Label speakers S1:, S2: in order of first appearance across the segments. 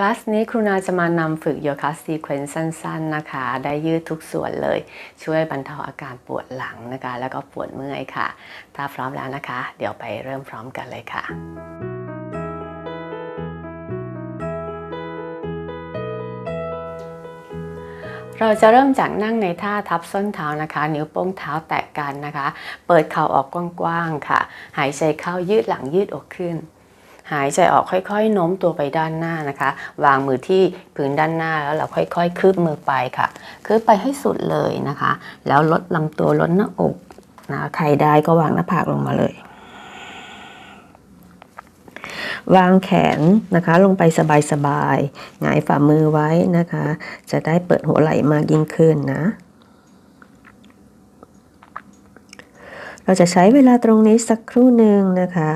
S1: ลาสนี้ครูนาจะมานำฝึกโยคะซีเควนซ์สั้น ๆนะคะ ได้ยืดทุกส่วนเลย ช่วยบรรเทาอาการปวดหลังนะคะ แล้วก็ปวดเมื่อยค่ะ ถ้าพร้อมแล้วนะคะ เดี๋ยวไปเริ่มพร้อมกันเลยค่ะเราจะเริ่มจากนั่งในท่าทับส้นเท้านะคะ นิ้วโป้งเท้าแตะกันนะคะ เปิดเข่าออกกว้างๆค่ะ หายใจเข้ายืดหลังยืดอกขึ้น หายใจออกค่อยๆโน้มตัวไปด้านหน้านะคะ วางมือที่พื้นด้านหน้าแล้วเราค่อยๆคืบมือไปค่ะ คืบไปให้สุดเลยนะคะ แล้วลดลำตัวลดหน้าอกนะใครได้ก็วางหน้าผากลงมาเลย วางแขนนะคะลงไปสบายๆหงายฝ่ามือไว้นะคะ จะได้เปิดหัวไหล่มากยิ่งขึ้นนะ เราจะใช้เวลาตรงนี้สักครู่หนึ่งนะคะ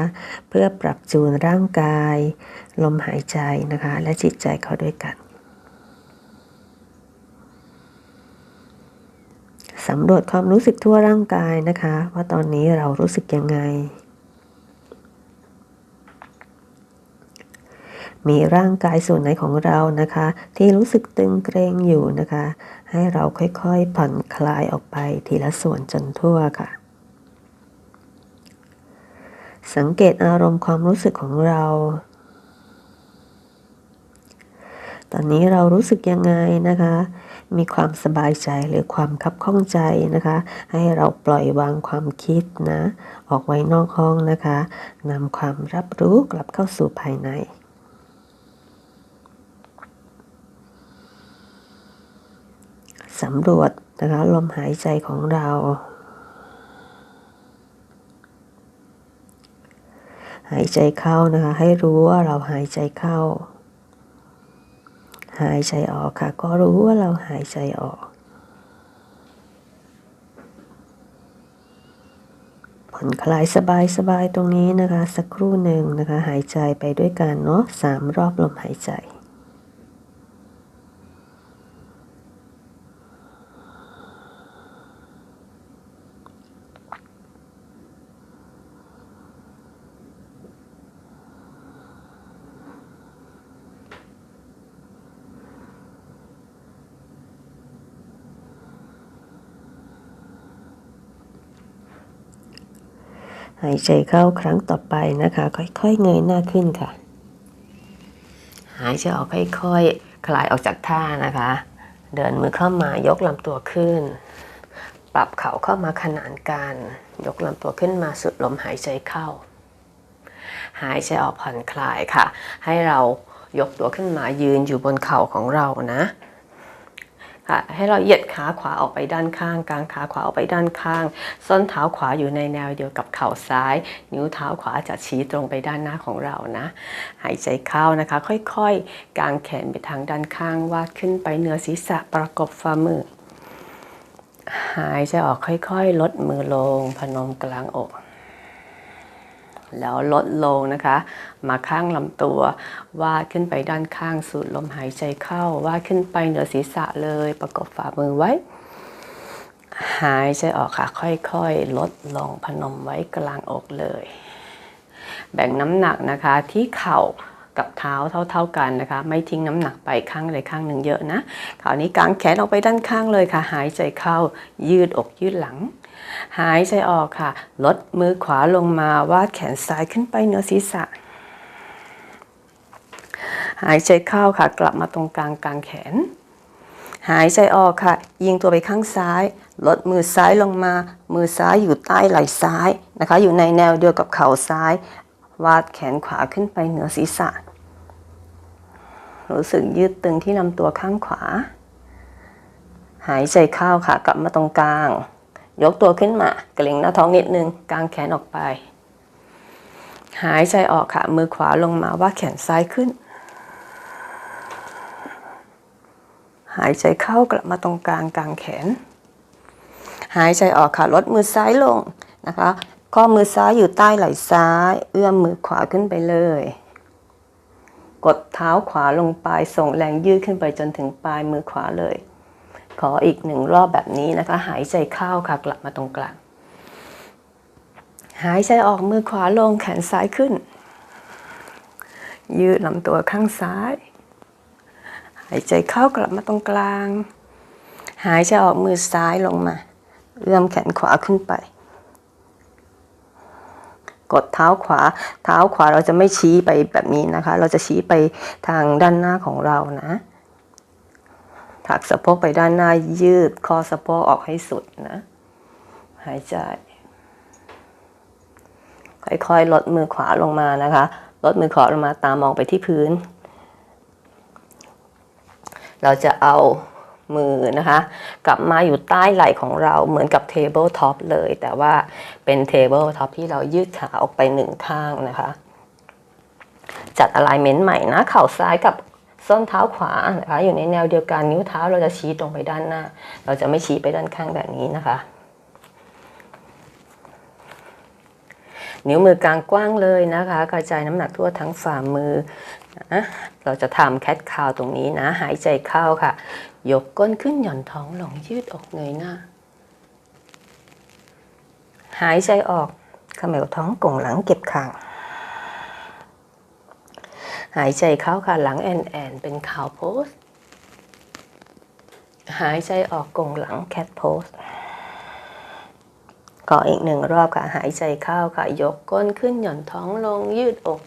S1: เพื่อปรับจูนร่างกาย ลมหายใจนะคะ และจิตใจเขาด้วยกันสำรวจความรู้สึกทั่วร่างกายนะคะ ว่าตอนนี้เรารู้สึกยังไง มีร่างกายส่วนไหนของเรานะคะ ที่รู้สึกตึงเกรงอยู่นะคะ ให้เราค่อยๆผ่อนคลายออกไปทีละส่วนจนทั่วค่ะ สังเกตอารมณ์ความรู้สึกของเรา ตอนนี้เรารู้สึกยังไงนะคะ มีความสบายใจหรือความคับข้องใจนะคะ ให้เราปล่อยวางความคิดนะ ออกไว้นอกห้องนะคะนำความรับรู้กลับเข้าสู่ภายในสำรวจนะคะลมหายใจของเรา หายใจเข้านะคะ ให้รู้ว่าเราหายใจเข้า หายใจออกค่ะ ก็รู้ว่าเราหายใจออก ผ่อนคลายสบายสบายตรงนี้นะคะ สักครู่หนึ่งนะคะ หายใจไปด้วยกันเนาะสามรอบลมหายใจ หายใจเข้าครั้งต่อไปนะคะ ค่อยๆเงยหน้าขึ้นค่ะ หายใจออกค่อยๆ คลายออกจากท่านะคะ เดินมือเข้ามายกลำตัวขึ้น ปรับเข่าเข้ามาขนานกัน ยกลำตัวขึ้นมาสุดลมหายใจเข้า หายใจออกผ่อนคลายค่ะ ให้เรายกตัวขึ้นมายืนอยู่บนเข่าของเรานะ ค่ะให้เราเหยียดขาขวาออกไปด้านข้างกลางขาขวาออกไปด้านข้าง ส้นเท้าขวาอยู่ในแนวเดียวกับเข่าซ้าย นิ้วเท้าขวาจะชี้ตรงไปด้านหน้าของเรานะหายใจเข้านะคะ ค่อยๆ กางแขนไปทางด้านข้างวาดขึ้นไปเหนือศีรษะประกบฝ่ามือหายใจออกค่อยๆ ลดมือลงพนมกลางอก แล้วลดลงนะคะ มาข้างลำตัว วาดขึ้นไปด้านข้างสูดลมหายใจเข้า วาดขึ้นไปเหนือศีรษะเลย ประกบฝ่ามือไว้ หายใจออกค่ะ ค่อยๆ ลดลงพนมไว้กลางอกเลย แบ่งน้ำหนักนะคะที่เข่ากับเท้าเท่า ๆกันนะคะ ไม่ทิ้งน้ำหนักไปข้างใดข้างหนึ่งเยอะนะคราวนี้กางแขนออกไปด้านข้างเลยค่ะ หายใจเข้ายืดอกยืดหลัง หายใจออกค่ะ ลดมือขวาลงมาวาดแขนซ้ายขึ้นไปเหนือศีรษะ หายใจเข้าค่ะ กลับมาตรงกลางกลางแขน หายใจออกค่ะ ยิงตัวไปข้างซ้าย ลดมือซ้ายลงมา มือซ้ายอยู่ใต้ไหล่ซ้ายนะคะ อยู่ในแนวเดียวกับเข่าซ้าย วาดแขนขวาขึ้นไปเหนือศีรษะ รู้สึกยืดตึงที่ลำตัวข้างขวา หายใจเข้าค่ะ กลับมาตรงกลาง ยกตัวขึ้นมาเกร็งหน้าท้องนิดนึงกางแขนออกไป หายใจออกค่ะ มือขวาลงมาว่าแขนซ้ายขึ้น หายใจเข้ากลับมาตรงกลางกลางแขน หายใจออกค่ะลดมือซ้ายลงนะคะ ข้อมือซ้ายอยู่ใต้ไหล่ซ้าย เอื้อมมือขวาขึ้นไปเลย กดเท้าขวาลงไปส่งแรงยืดขึ้นไปจนถึงปลายมือขวาเลย ขออีกหนึ่งรอบแบบนี้นะคะ หายใจเข้าค่ะกลับมาตรงกลาง หายใจออกมือขวาลงแขนซ้ายขึ้น ยืดลำตัวข้างซ้าย หายใจเข้ากลับมาตรงกลาง หายใจออกมือซ้ายลงมา เอื้อมแขนขวาขึ้นไป กดเท้าขวา เท้าขวาเราจะไม่ชี้ไปแบบนี้นะคะ เราจะชี้ไปทางด้านหน้าของเรานะ ถักสะโพกไปด้านหน้ายืดคอสะโพกออกให้สุดนะ หายใจ ค่อยๆ ลดมือขวาลงมานะคะ ลดมือขวาลงมาตามองไปที่พื้น เราจะเอามือนะคะ กลับมาอยู่ใต้ไหล่ของเราเหมือนกับเทเบิลท็อปเลย แต่ว่าเป็นเทเบิลท็อปที่เรายืดขาออกไปหนึ่งข้างนะคะ จัดอะไลเมนต์ใหม่นะ เข่าซ้ายกับ ส้นเท้าขวานะคะอยู่ในแนวเดียวกันนิ้วเท้าเราจะชี้ตรงไปด้านหน้า เราจะไม่ชี้ไปด้านข้างแบบนี้นะคะ นิ้วมือกลางกว้างเลยนะคะ กระจายน้ำหนักทั่วทั้งฝ่ามือนะเราจะทำแคทคาวตรงนี้นะ หายใจเข้าค่ะ ยกก้นขึ้นหย่อนท้องลงยืดอกเงยหน้า หายใจออกขมวท้องกงหลังเก็บคาง หายใจเข้าค่ะหลังแอนแอนเป็นขาวโพส หายใจออกกงหลังแคทโพสก็อีกหนึ่งรอบค่ะหายใจเข้าค่ะยกก้นขึ้นหย่อนท้องลงยืดอก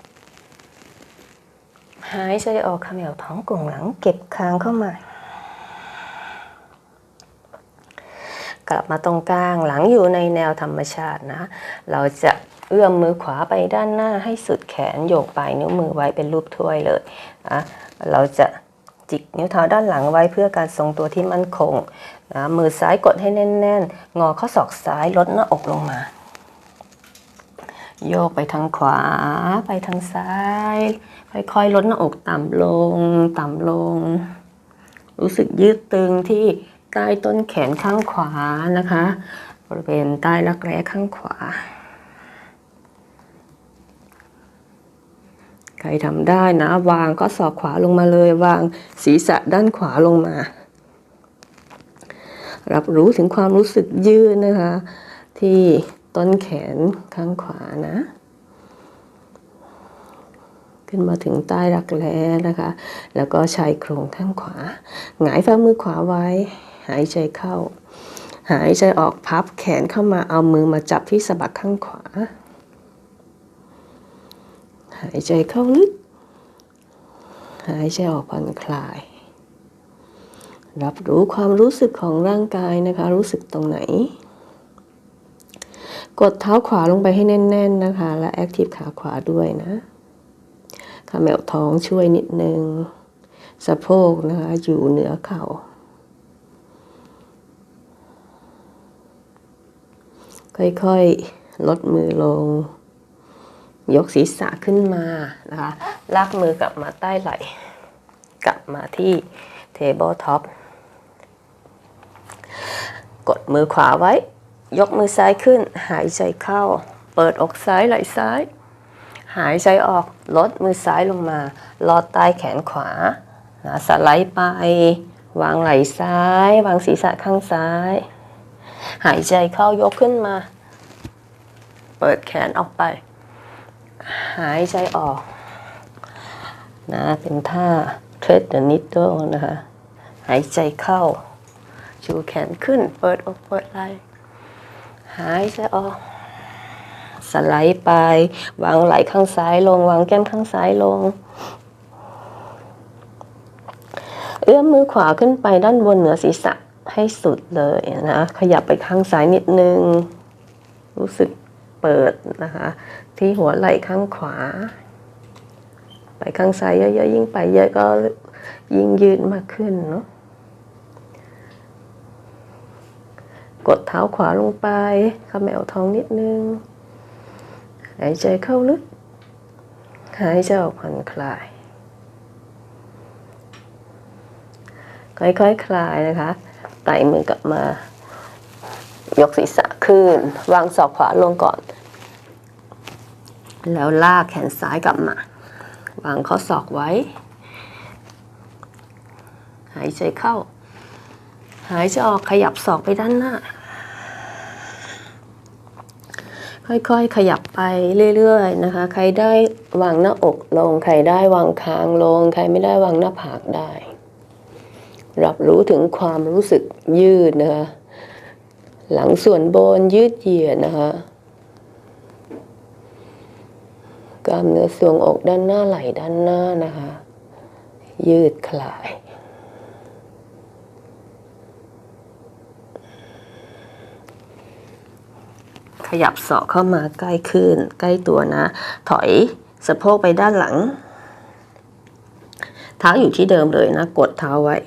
S1: หายใจออกเขมวท้องกลงหลังเก็บคางเข้ามา กลับมาตรงกลางหลังอยู่ในแนวธรรมชาตินะ เราจะ เอื้อมมือขวาไปด้านหน้าให้สุดแขนโยกปลายนิ้วมือไว้เป็นรูปถ้วยเลยนะเราจะจิกนิ้วเท้าด้านหลังไว้เพื่อการทรงตัวที่มั่นคงนะมือซ้ายกดให้แน่น ๆ งอข้อศอกซ้ายลดหน้าอกลงมา โยกไปทางขวาไปทางซ้าย ค่อยๆลดหน้าอกต่ำลงต่ำลง รู้สึกยืดตึงที่ใต้ต้นแขนข้างขวานะคะ บริเวณใต้รักแร้ข้างขวา ใค รทำได้นะ วางก็ศอกขวาลงมาเลย วางศีรษะด้านขวาลงมา รับรู้ถึงความรู้สึกยืดนะคะ ที่ต้นแขนข้างขวานะ ขึ้นมาถึงใต้รักแร้นะคะ แล้วก็ชายโครงข้างขวา หงายฝ่ามือขวาไว้ หายใจเข้า หายใจออกพับแขนเข้ามาเอามือมาจับที่สะบักข้างขวา หายใจเข้าลึก หายใจออกผ่อนคลาย รับรู้ความรู้สึกของร่างกายนะคะ รู้สึกตรงไหน กดเท้าขวาลงไปให้แน่น ๆนะคะ และแอคทีฟขาขวาด้วยนะขมวท้องช่วยนิดนึง สะโพกนะคะ อยู่เหนือเข่าค่อยๆ ลดมือลง ยกศีรษะขึ้นมานะคะลากมือกลับมาใต้ไหล่ กลับมาที่เทเบิลท็อปกดมือขวาไว้ ยกมือซ้ายขึ้น หายใจเข้า เปิดอกซ้ายไหล่ซ้าย หายใจออกลดมือซ้ายลงมา ลอดใต้แขนขวานะสไลด์ไป วางไหล่ซ้าย วางศีรษะข้างซ้าย หายใจเข้ายกขึ้นมา เปิดแขนออกไป หายใจออกนะเป็นท่า tread the needle นะคะ หายใจเข้า ชูแขนขึ้น เปิดอกเปิดไหล่หายใจออก สไลด์ไป วางไหล่ข้างซ้ายลง วางแก้มข้างซ้ายลง เอื้อมมือขวาขึ้นไปด้านบนเหนือศีรษะให้สุดเลยนะ ขยับไปข้างซ้ายนิดนึง รู้สึกเปิดนะคะ ที่หัวไหล่ข้างขวา ไปข้างซ้ายเยอะๆยิ่งไปเยอะก็ยิ่งยืดมากขึ้นเนาะกดเท้าขวาลงไปเขมวท้องนิดนึง หายใจเข้าลึก หายใจออกผ่อนคลาย ค่อยๆคคลายนะคะไต่มือกลับมา ยกศีรษะขึ้น วางศอกขวาลงก่อน แล้วลากแขนซ้ายกลับมา วางข้อศอกไว้ หายใจเข้า หายใจออกขยับศอกไปด้านหน้า ค่อยๆ ขยับไปเรื่อยๆนะคะ ใครได้วางหน้าอกลง ใครได้วางคางลง ใครไม่ได้วางหน้าผากได้ รับรู้ถึงความรู้สึกยืดนะคะ หลังส่วนบนยืดเหยียดนะคะ ก ล้ามเนื้อทรวงอกด้านหน้าไหล่ด้านหน้านะคะ ยืดคลาย ขยับศอกเข้ามาใกล้ขึ้น ใกล้ตัวนะ ถอยสะโพกไปด้านหลัง เท้าอยู่ที่เดิมเลยนะ กดเท้าไว้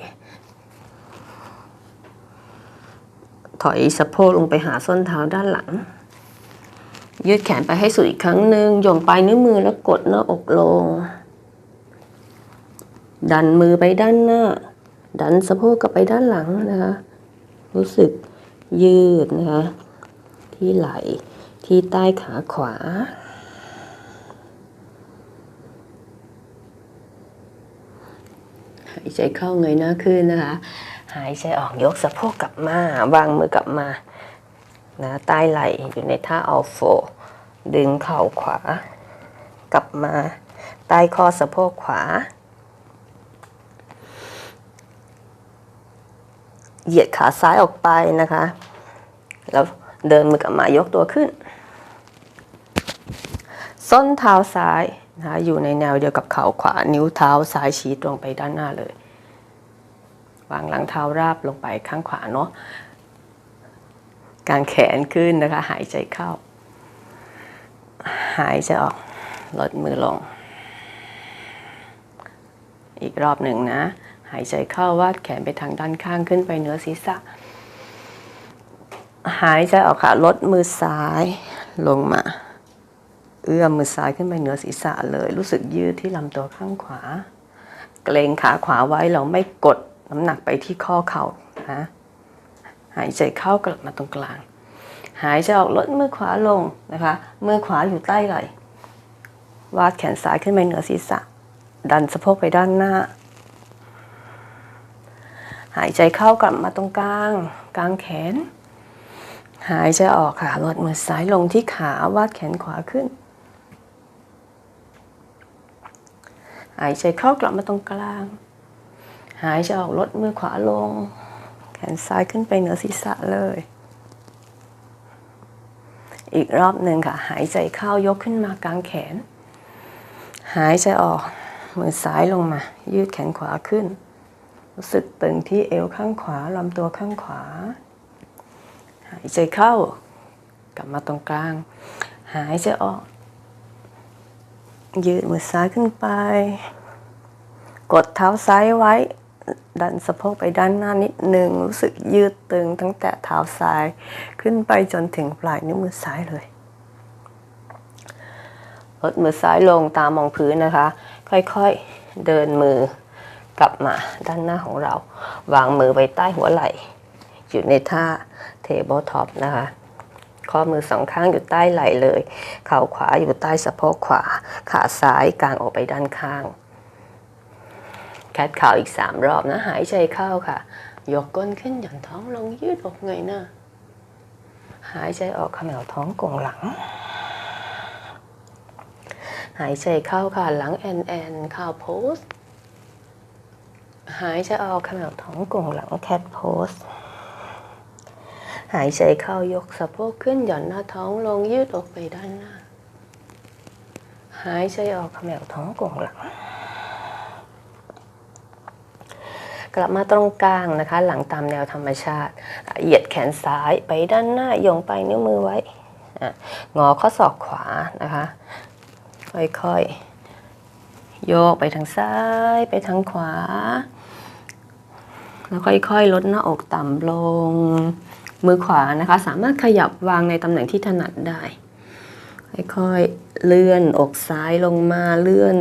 S1: ถอยสะโพกลงไปหาส้นเท้าด้านหลัง ยืดแขนไปให้สุดอีกครั้งหนึ่งโยงปลายนิ้วมือแล้วกดหน้าอกลง ดันมือไปด้านหน้า ดันสะโพกกลับไปด้านหลังนะคะ รู้สึกยืดนะคะ ที่ไหล่ที่ใต้ขาขวา หายใจเข้าเงยหน้าขึ้นนะคะ หายใจออกยกสะโพกกลับมา วางมือกลับมา นะใต้ไหล่อยู่ในท่าอัลโฟดึงเข่าขวา กลับมาใต้ข้อสะโพกขวา เหยียดขาซ้ายออกไปนะคะ แล้วเดินมือกลับมายกตัวขึ้น ส้นเท้าซ้ายนะะอยู่ในแนวเดียวกับเข่าขวา นิ้วเท้าซ้ายชี้ตรงไปด้านหน้าเลย วางหลังเท้าราบลงไปข้างขวาเนาะ กางแขนขึ้นนะคะ หายใจเข้า หายใจออก ลดมือลง อีกรอบหนึ่งนะ หายใจเข้าวาดแขนไปทางด้านข้างขึ้นไปเหนือศีรษะ หายใจออกค่ะ ลดมือซ้ายลงมา เอื้อมมือซ้ายขึ้นไปเหนือศีรษะเลย รู้สึกยืดที่ลำตัวข้างขวา เกรงขาขวาไว้เราไม่กดน้ำหนักไปที่ข้อเข่านะ หายใจเข้ากลับมาตรงกลาง หายใจออกลดมือขวาลงนะคะ มือขวาอยู่ใต้ไหล่ วาดแขนซ้ายขึ้นไปเหนือศีรษะ ดันสะโพกไปด้านหน้า หายใจเข้ากลับมาตรงกลาง กลางแขน หายใจออกค่ะลดมือซ้ายลงที่ขาวาดแขนขวาขึ้น หายใจเข้ากลับมาตรงกลาง หายใจออกลดมือขวาลง นซ้ายขึ้นไปเหนือศีรษะเลย อีกรอบหนึ่งค่ะ หายใจเข้ายกขึ้นมากลางแขน หายใจออกมือซ้ายลงมา ยืดแขนขวาขึ้น รู้สึกตึงที่เอวข้างขวาลำตัวข้างขวา หายใจเข้ากลับมาตรงกลาง หายใจออก ยืดมือซ้ายขึ้นไป กดเท้าซ้ายไว้ ดันสะโพกไปด้านหน้านิดหนึ่งรู้สึกยืดตึงตั้งแต่เท้าซ้าย ขึ้นไปจนถึงปลายนิ้วมือซ้ายเลยลดมือซ้ายลงตามมองพื้นนะคะ ค่อยๆเดินมือกลับมาด้านหน้าของเรา วางมือไว้ใต้หัวไหล่ อยู่ในท่าเทเบิลท็อปนะคะ ข้อมือสองข้างอยู่ใต้ไหล่เลย เข่าขวาอยู่ใต้สะโพกขวา ขาซ้ายกางออกไปด้านข้าง แคทข่าวอีกสามรอบนะ หายใจเข้าค่ะ ยกก้นขึ้นหย่อนท้องลงยืดอกเงยหน้า หายใจออกเขมวท้องกงหลัง หายใจเข้าค่ะ หลังแอนแอนข่าวโพสหายใจออกเขมวท้องกงหลังแคทโพสหายใจเข้ายกสะโพกขึ้นหย่อนหน้าท้องลงยืดอกไปด้านหน้า หายใจออกเขมวท้องกงหลัง กลับมาตรงกลางนะคะ หลังตามแนวธรรมชาติ เหยียดแขนซ้ายไปด้านหน้าโยงไปนิ้วมือไว้งอข้อศอกขวานะคะ ค่อยๆ โยกไปทางซ้ายไปทางขวา แล้วค่อยๆ ลดหน้าอกต่ำลง มือขวานะคะ สามารถขยับวางในตำแหน่งที่ถนัดได้ ค่อยๆ เลื่อนอกซ้ายลงมาเลื่อน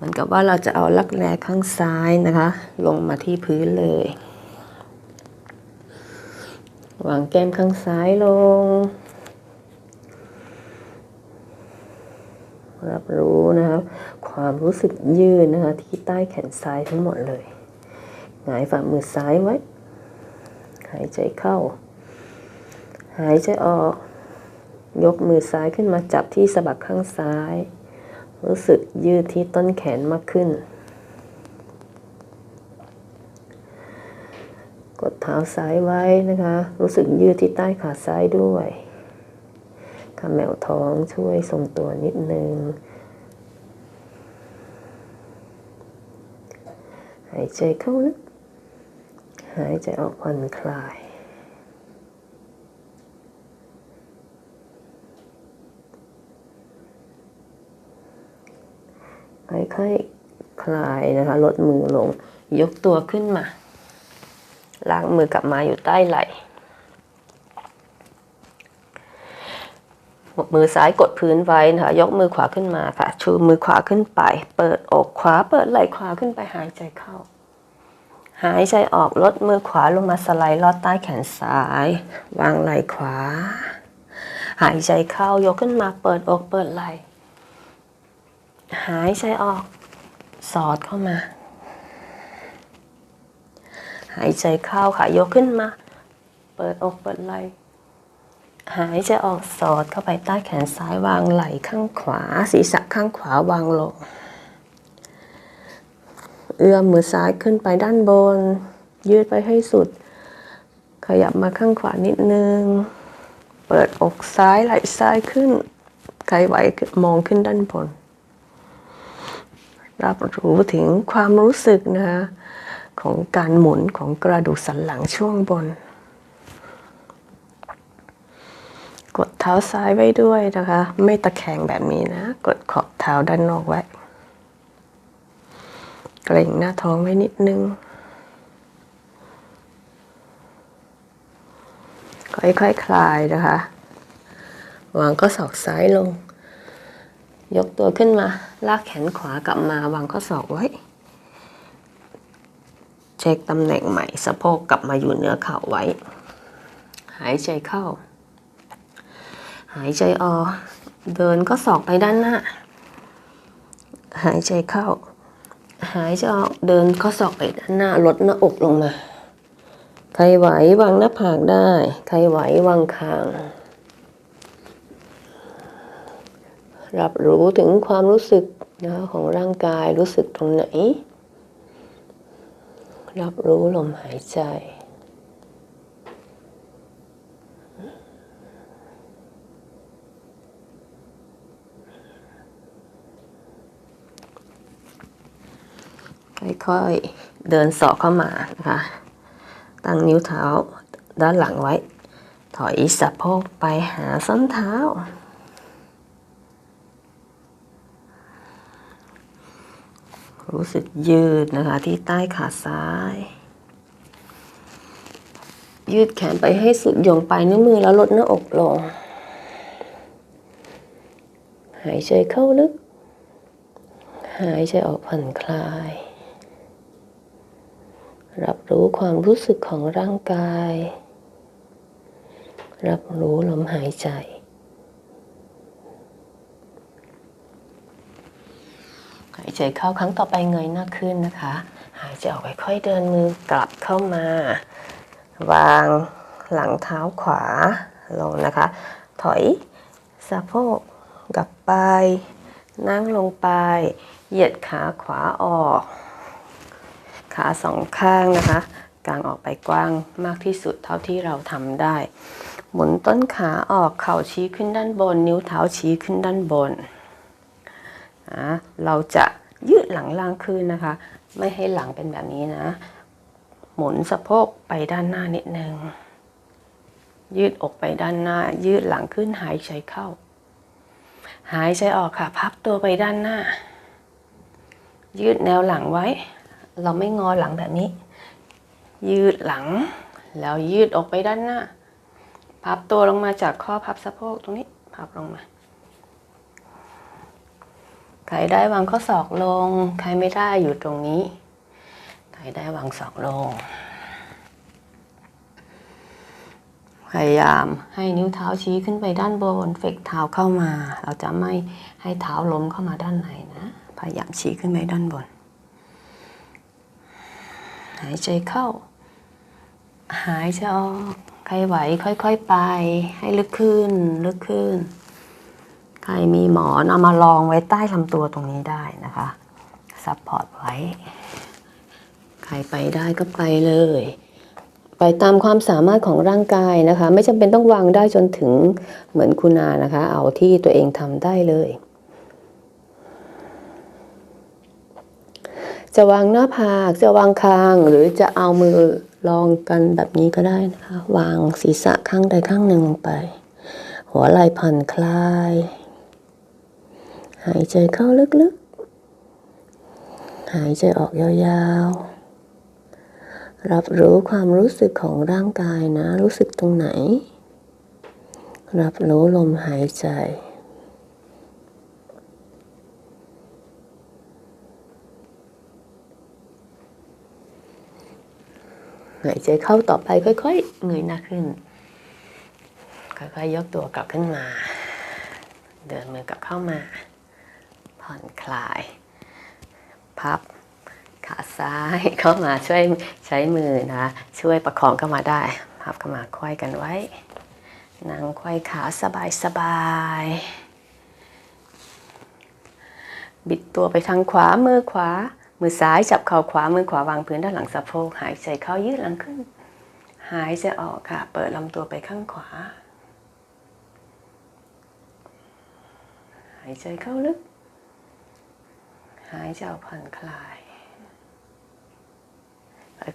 S1: เหมือนกับว่าเราจะเอาลักแร้ข้างซ้ายนะคะ ลงมาที่พื้นเลยวางแก้มข้างซ้ายลง รับรู้นะครับความรู้สึกยืดนะคะที่ใต้แขนซ้ายทั้งหมดเลยหงายฝ่ามือซ้ายไว้ หายใจเข้า หายใจออก ยกมือซ้ายขึ้นมาจับที่สะบักข้างซ้าย รู้สึกยืดที่ต้นแขนมากขึ้น กดเท้าซ้ายไว้นะคะ รู้สึกยืดที่ใต้ขาซ้ายด้วยขาแมวท้องช่วยทรงตัวนิดนึง หายใจเข้าลึก หายใจออกผ่อนคลาย ค่อยๆคลายนะคะ ลดมือลง ยกตัวขึ้นมา ล้างมือกลับมาอยู่ใต้ไหล่มือซ้ายกดพื้นไว้นะคะ ยกมือขวาขึ้นมาค่ะ ชูมือขวาขึ้นไป เปิดอกขวา เปิดไหล่ขวาขึ้นไปหายใจเข้า หายใจออกลดมือขวาลงมาสไลด์ลอดใต้แขนซ้าย วางไหล่ขวา หายใจเข้ายกขึ้นมาเปิดอกเปิดไหล่ หายใจออก สอดเข้ามา หายใจเข้าค่ะยกขึ้นมา เปิดอกเปิดไหล่หายใจออกสอดเข้าไปใต้แขนซ้ายวางไหล่ข้างขวา ศีรษะข้างขวาวางลง เอื้อมมือซ้ายขึ้นไปด้านบน ยืดไปให้สุด ขยับมาข้างขวานิดนึง เปิดอกซ้ายไหล่ซ้ายขึ้น ใครไหวมองขึ้นด้านบน รับรู้ถึงความรู้สึกนะคะของการหมุนของกระดูกสันหลังช่วงบน กดเท้าซ้ายไว้ด้วยนะคะ ไม่ตะแคงแบบนี้นะ กดขอบเท้าด้านนอกไว้ เกร็งหน้าท้องไว้นิดนึง ค่อยๆคคลายนะคะ วางข้อศอกซ้ายลง ยกตัวขึ้นมา ลากแขนขวากลับมาวางข้อศอกไว้ เช็คตำแหน่งใหม่ สะโพกกลับมาอยู่เหนือเข่าไว้ หายใจเข้า หายใจออกเดินข้อศอกไปด้านหน้า หายใจเข้า หายใจออกเดินข้อศอกไปด้านหน้า ลดหน้าอกลงมา ใครไหววางหน้าผากได้ ใครไหววางคาง รับรู้ถึงความรู้สึกนะของร่างกายรู้สึกตรงไหน รับรู้ลมหายใจค่อยๆ เดินสอกเข้ามานะคะ ตั้งนิ้วเท้าด้านหลังไว้ ถอยสะโพกไปหาส้นเท้า รู้สึกยืดนะคะที่ใต้ขาซ้าย ยืดแขนไปให้สุดโยงไปลายนิ้วมือแล้วลดหน้าอกลง หายใจเข้าลึก หายใจออกผ่อนคลาย รับรู้ความรู้สึกของร่างกาย รับรู้ลมหายใจ หายใจเข้าครั้งต่อไปเงยหน้าขึ้นนะคะ หายใจออกค่อยๆเดินมือกลับเข้ามา วางหลังเท้าขวาลงนะคะ ถอยสะโพกกลับไป นั่งลงไป เหยียดขาขวาออก ขาสองข้างนะคะกางออกไปกว้างมากที่สุดเท่าที่เราทำได้ หมุนต้นขาออกเข่าชี้ขึ้นด้านบน นิ้วเท้าชี้ขึ้นด้านบน เราจะยืดหลังล่างขึ้นนะคะ ไม่ให้หลังเป็นแบบนี้นะ หมุนสะโพกไปด้านหน้านิดนึง ยืดอกไปด้านหน้า ยืดหลังขึ้นหายใจเข้า หายใจออกค่ะ พับตัวไปด้านหน้า ยืดแนวหลังไว้ เราไม่งอหลังแบบนี้ ยืดหลัง แล้วยืดออกไปด้านหน้า พับตัวลงมาจากข้อพับสะโพกตรงนี้ พับลงมา ใครได้วางข้อศอกลง ใครไม่ได้อยู่ตรงนี้ ใครได้วางศอกลง พยายามให้นิ้วเท้าชี้ขึ้นไปด้านบน เฟกเท้าเข้ามา เราจะไม่ให้เท้าล้มเข้ามาด้านในนะ พยายามชี้ขึ้นไปด้านบน หายใจเข้า หายใจออก ใครไหวค่อย ๆ ไป ให้ลึกขึ้น ลึกขึ้น ใครมีหมอนเอามาลองไว้ใต้ลำตัวตรงนี้ได้นะคะซับพอร์ตไว้ ใครไปได้ก็ไปเลย ไปตามความสามารถของร่างกายนะคะ ไม่จำเป็นต้องวางได้จนถึงเหมือนคุณานะคะ เอาที่ตัวเองทำได้เลย จะวางหน้าผากจะวางคางหรือจะเอามือรองกันแบบนี้ก็ได้นะคะ วางศีรษะข้างใดข้างหนึ่งลงไป หัวไหล่ผ่อนคลาย หายใจเข้าลึกๆ หายใจออกยาวๆ รับรู้ความรู้สึกของร่างกายนะ รู้สึกตรงไหน รับรู้ลมหายใจหายใจเข้าต่อไปค่อย ๆ เงยหน้าขึ้น ค่อยๆยกตัวกลับขึ้นมา เดินมือกลับเข้ามา ผ่อนคลาย พับขาซ้ายเข้ามาช่วยใช้มือนะ ช่วยประคองเข้ามาได้ พับเข้ามาควายกันไว้ นั่งควายขาสบายๆบิดตัวไปทางขวามือขวา มือซ้ายจับเข่าขวามือขวาวางพื้นด้านหลังสะโพกหายใจเข้ายืดหลังขึ้น หายใจออกค่ะ เปิดลำตัวไปข้างขวา หายใจเข้าลึก หายใจออกผ่อนคลาย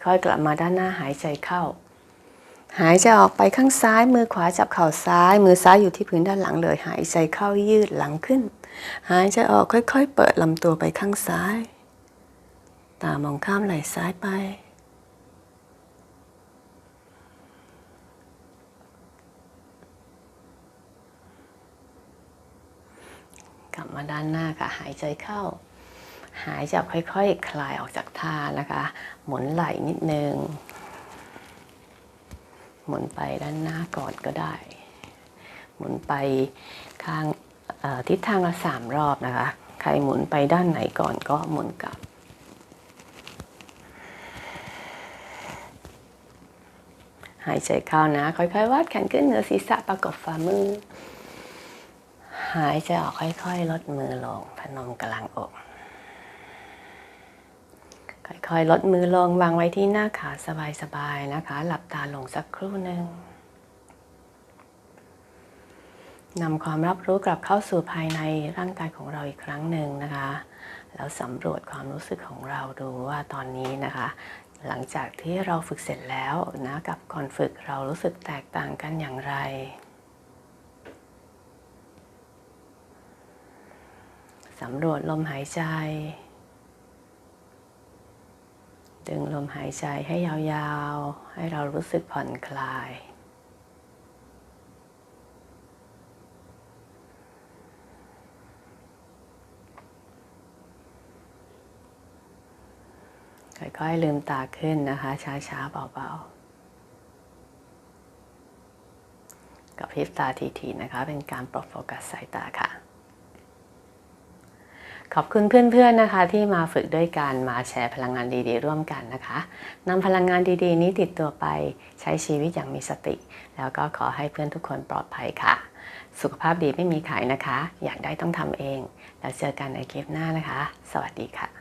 S1: ค่อยๆกลับมาด้านหน้าหายใจเข้า หายใจออกไปข้างซ้าย มือขวาจับเข่าซ้าย มือซ้ายอยู่ที่พื้นด้านหลังเลย หายใจเข้ายืดหลังขึ้น หายใจออกค่อยๆ เปิดลำตัวไปข้างซ้าย ตามองข้ามไหล่ซ้ายไปกลับมาด้านหน้าค่ะ หายใจเข้า หายใจออกค่อยๆคคลายออกจากท่านะคะ หมุนไหล่นิดนึง หมุนไปด้านหน้าก่อนก็ได้ หมุนไปข้างทิศทางละสามรอบนะคะ ใครหมุนไปด้านไหนก่อนก็หมุนกลับ หายใจเข้านะ ค่อยๆ วาดแขนขึ้นเหนือศีรษะประกบฝ่ามือ หายใจออกค่อยๆ ลดมือลงพนมกลางอก ค่อยๆ ลดมือลงวางไว้ที่หน้าขาสบายๆนะคะ หลับตาลงสักครู่หนึ่งนำความรับรู้กลับเข้าสู่ภายในร่างกายของเราอีกครั้งหนึ่งนะคะ แล้วสำรวจความรู้สึกของเราดูว่าตอนนี้นะคะ หลังจากที่เราฝึกเสร็จแล้วนะกับก่อนฝึกเรารู้สึกแตกต่างกันอย่างไร สำรวจลมหายใจ ดึงลมหายใจให้ยาวๆ ให้เรารู้สึกผ่อนคลาย ค่อยๆลืมตาขึ้นนะคะ ช้าๆ เบาๆ กับพริบตาทีๆนะคะ เป็นการปลดโฟกัสสายตาค่ะ ขอบคุณเพื่อนๆนะคะ ที่มาฝึกด้วยกันมาแชร์พลังงานดีๆ ร่วมกันนะคะนำพลังงานดีๆ นี้ติดตัวไปใช้ชีวิตอย่างมีสติ แล้วก็ขอให้เพื่อนทุกคนปลอดภัยค่ะ สุขภาพดีไม่มีขายนะคะ อยากได้ต้องทำเอง แล้วเจอกันในคลิปหน้านะคะ สวัสดีค่ะ